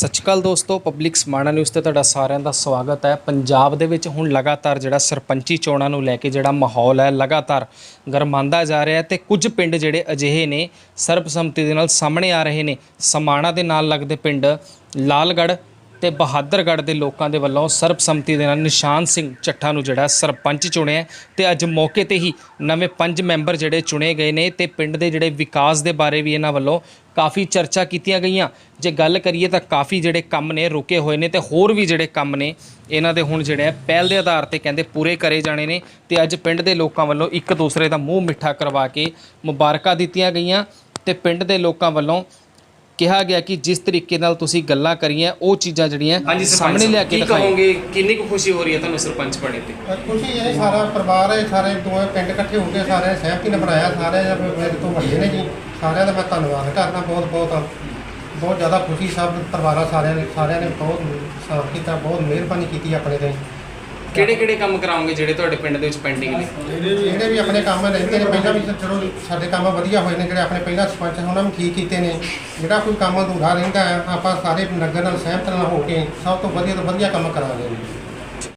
ਸਤਿ ਸ਼੍ਰੀ ਅਕਾਲ ਦੋਸਤੋ public Samana news ਤੇ ਤੁਹਾਡਾ ਸਾਰਿਆਂ ਦਾ ਸਵਾਗਤ ਹੈ। ਪੰਜਾਬ ਦੇ ਵਿੱਚ ਹੁਣ ਲਗਾਤਾਰ ਜਿਹੜਾ ਸਰਪੰਚੀ ਚੋਣਾਂ ਨੂੰ ਲੈ ਕੇ ਜਿਹੜਾ ਮਾਹੌਲ ਹੈ, ਲਗਾਤਾਰ ਗਰਮਾਉਂਦਾ ਜਾ ਰਿਹਾ ਹੈ ਤੇ ਕੁਝ ਪਿੰਡ ਜਿਹੜੇ ਅਜਿਹੇ ਨੇ ਸਰਬਸੰਮਤੀ ਦੇ ਨਾਲ ਸਾਹਮਣੇ ਆ ਰਹੇ ਨੇ। ਸਮਾਣਾ ਦੇ ਨਾਲ ਲੱਗਦੇ ਪਿੰਡ ਲਾਲਗੜ੍ਹ ਤੇ ਬਹਾਦਰਗੜ੍ਹ ਦੇ ਲੋਕਾਂ ਦੇ ਵੱਲੋਂ ਸਰਬਸੰਮਤੀ ਦੇ ਨਾਲ ਨਿਸ਼ਾਨ ਸਿੰਘ ਚੱਠਾ ਨੂੰ ਜਿਹੜਾ ਸਰਪੰਚ ਚੁਣਿਆ ਹੈ ਤੇ ਅੱਜ ਮੌਕੇ ਤੇ ਹੀ ਨਵੇਂ ਪੰਜ ਮੈਂਬਰ ਜਿਹੜੇ ਚੁਣੇ ਗਏ ਨੇ ਤੇ ਪਿੰਡ ਦੇ ਜਿਹੜੇ ਵਿਕਾਸ ਦੇ ਬਾਰੇ ਵੀ ਇਹਨਾਂ ਵੱਲੋਂ ਕਾਫੀ ਚਰਚਾ ਕੀਤੀਆਂ ਗਈਆਂ। ਜੇ ਗੱਲ ਕਰੀਏ ਤਾਂ ਕਾਫੀ ਜਿਹੜੇ ਕੰਮ ਨੇ ਰੁਕੇ ਹੋਏ ਨੇ ਤੇ ਹੋਰ ਵੀ ਜਿਹੜੇ ਕੰਮ ਨੇ, ਇਹਨਾਂ ਦੇ ਹੁਣ ਜਿਹੜੇ ਆ ਪਹਿਲ ਦੇ ਆਧਾਰ ਤੇ ਕਹਿੰਦੇ ਪੂਰੇ ਕਰੇ ਜਾਣੇ ਨੇ ਤੇ ਅੱਜ ਪਿੰਡ ਦੇ ਲੋਕਾਂ ਵੱਲੋਂ ਇੱਕ ਦੂਸਰੇ ਦਾ ਮੂੰਹ ਮਿੱਠਾ ਕਰਵਾ ਕੇ ਮੁਬਾਰਕਾਂ ਦਿੱਤੀਆਂ ਗਈਆਂ ਤੇ ਪਿੰਡ ਦੇ ਲੋਕਾਂ ਵੱਲੋਂ ਕਿਹਾ ਗਿਆ ਕਿ ਜਿਸ ਤਰੀਕੇ ਨਾਲ ਤੁਸੀਂ ਗੱਲਾਂ ਕਰੀਆਂ ਉਹ ਚੀਜ਼ਾਂ ਜਿਹੜੀਆਂ ਸਾਹਮਣੇ ਲਿਆ ਕੇ ਦਿਖਾਓਗੇ ਕਿੰਨੀ ਕੁ ਖੁਸ਼ੀ ਹੋ ਰਹੀ ਹੈ ਤੁਹਾਨੂੰ ਸਰਪੰਚ ਬਣੇ ਤੇ? ਖੁਸ਼ੀ ਇਹ ਸਾਰਾ ਪਰਿਵਾਰ ਹੈ ਸਾਰੇ ਦੋਵੇਂ ਪਿੰਡ ਇਕੱਠੇ ਹੋ ਕੇ ਸਾਰੇ ਸਹਿਮਤੀ ਨਾਲ ਬਣਾਇਆ ਸਾਰੇ ਜਿਹੜੇ ਮੇਰੇ ਤੋਂ ਵੱਡੇ ਨੇ ਜੀ ਸਾਰਿਆਂ ਦਾ ਮੈਂ ਧੰਨਵਾਦ ਕਰਦਾ ਬਹੁਤ ਬਹੁਤ ਬਹੁਤ ਜ਼ਿਆਦਾ ਖੁਸ਼ੀ ਸਭ ਪਰਿਵਾਰਾਂ ਸਾਰਿਆਂ ਨੇ ਸਾਰਿਆਂ ਨੇ ਬਹੁਤ ਸਾਥ ਕੀਤਾ ਬਹੁਤ ਮਿਹਰਬਾਨੀ ਕੀਤੀ ਆਪਣੇ ਤੇ। ਕਿਹੜੇ ਕਿਹੜੇ ਕੰਮ ਕਰਾਉਂਗੇ ਜਿਹੜੇ ਤੁਹਾਡੇ ਪਿੰਡ ਦੇ ਵਿੱਚ ਪੈਂਡਿੰਗ ਨੇ? ਜਿਹੜੇ ਵੀ ਆਪਣੇ ਕੰਮ ਰਹਿੰਦੇ ਨੇ ਪਹਿਲਾਂ ਵੀ ਚਲੋ ਸਾਡੇ ਕੰਮ ਵਧੀਆ ਹੋਏ ਨੇ ਜਿਹੜੇ ਆਪਣੇ ਪਹਿਲਾਂ ਸਰਪੰਚ ਸੀ, ਉਹਨਾਂ ਨੂੰ ਠੀਕ ਕੀਤੇ ਨੇ। ਜਿਹੜਾ ਕੋਈ ਕੰਮ ਅਧੂਰਾ ਰਹਿੰਦਾ ਹੈ ਆਪਾਂ ਸਾਰੇ ਨਗਰ ਨਾਲ ਸਹਿਮਤ ਨਾਲ ਹੋ ਕੇ ਸਭ ਤੋਂ ਵਧੀਆ ਤੋਂ ਵਧੀਆ ਕੰਮ ਕਰਾਂਗੇ